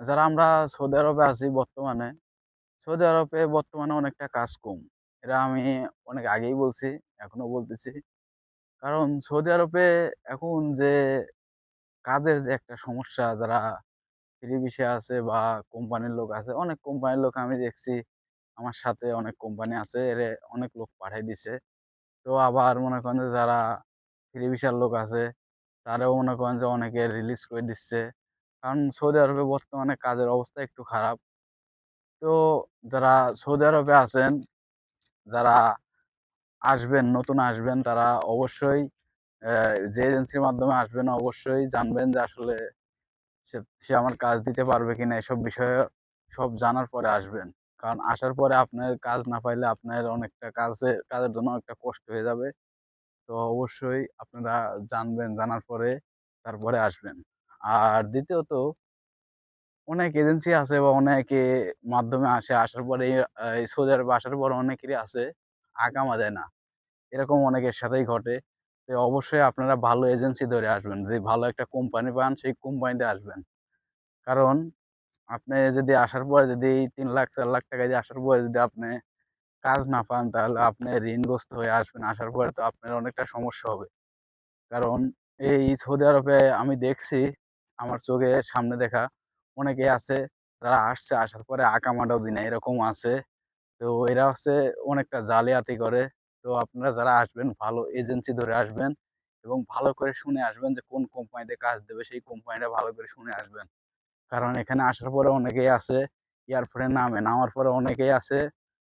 যারা আমরা সৌদি আরবে আছি বর্তমানে, সৌদি আরবে বর্তমানে অনেকটা কাজ কম। এটা আমি অনেক আগেই বলছি, এখনও বলতেছি। কারণ সৌদি আরবে এখন যে কাজের যে একটা সমস্যা যারা ফ্রি আছে বা কোম্পানির লোক আছে, অনেক কোম্পানির লোক আমি দেখছি আমার সাথে অনেক কোম্পানি আছে, এরে অনেক লোক পাঠায় দিছে। তো আবার মনে করেন যে যারা ফ্রি লোক আছে, তারাও মনে করেন যে অনেকে রিলিজ করে দিচ্ছে। কারণ সৌদি আরবে বর্তমানে কাজের অবস্থা একটু খারাপ। তো যারা সৌদি আরবে আছেন, যারা আসবেন, নতুন আসবেন তারা অবশ্যই যে এজেন্সির মাধ্যমে আসবেন অবশ্যই জানবেন যে আসলে সে আমার কাজ দিতে পারবে কিনা এসব বিষয়ে সব জানার পরে আসবেন। কারণ আসার পরে আপনার কাজ না পাইলে আপনার অনেকটা কাজে কাজের জন্য অনেকটা কষ্ট হয়ে যাবে। তো অবশ্যই আপনারা জানবেন, জানার পরে তারপরে আসবেন। আর দ্বিতীয়ত অনেক এজেন্সি আছে বা অনেকে মাধ্যমে আসে, আসার পরে সৌদি আরবে আসার পর অনেকেরই আছে আকামা দেয় না। এরকম অনেকের সাথেই ঘটে। তো অবশ্যই আপনারা ভালো এজেন্সি ধরে আসবেন। যদি ভালো একটা কোম্পানি পান সেই কোম্পানিতে আসবেন। কারণ আপনি যদি আসার পর যদি তিন লাখ চার লাখ টাকা দিয়ে আসার পরে যদি আপনি কাজ না পান তাহলে আপনি ঋণগ্রস্ত হয়ে আসবেন। আসার পরে তো আপনার অনেকটা সমস্যা হবে। কারণ এই সৌদি আরবে আমি দেখছি আমার চোখের সামনে দেখা অনেকেই আছে যারা আসছে, আসার পরে আকামাটাও দেয় না এরকমও আছে। তো এরা হচ্ছে অনেকটা জালিয়াতি করে। তো আপনারা যারা আসবেন ভালো এজেন্সি ধরে আসবেন এবং ভালো করে শুনে আসবেন যে কোন কোম্পানিতে কাজ দেবে সেই কোম্পানিটা ভালো করে শুনে আসবেন। কারণ এখানে আসার পরে অনেকেই আছে এয়ারপোর্টে নামে, নামার পরে অনেকেই আছে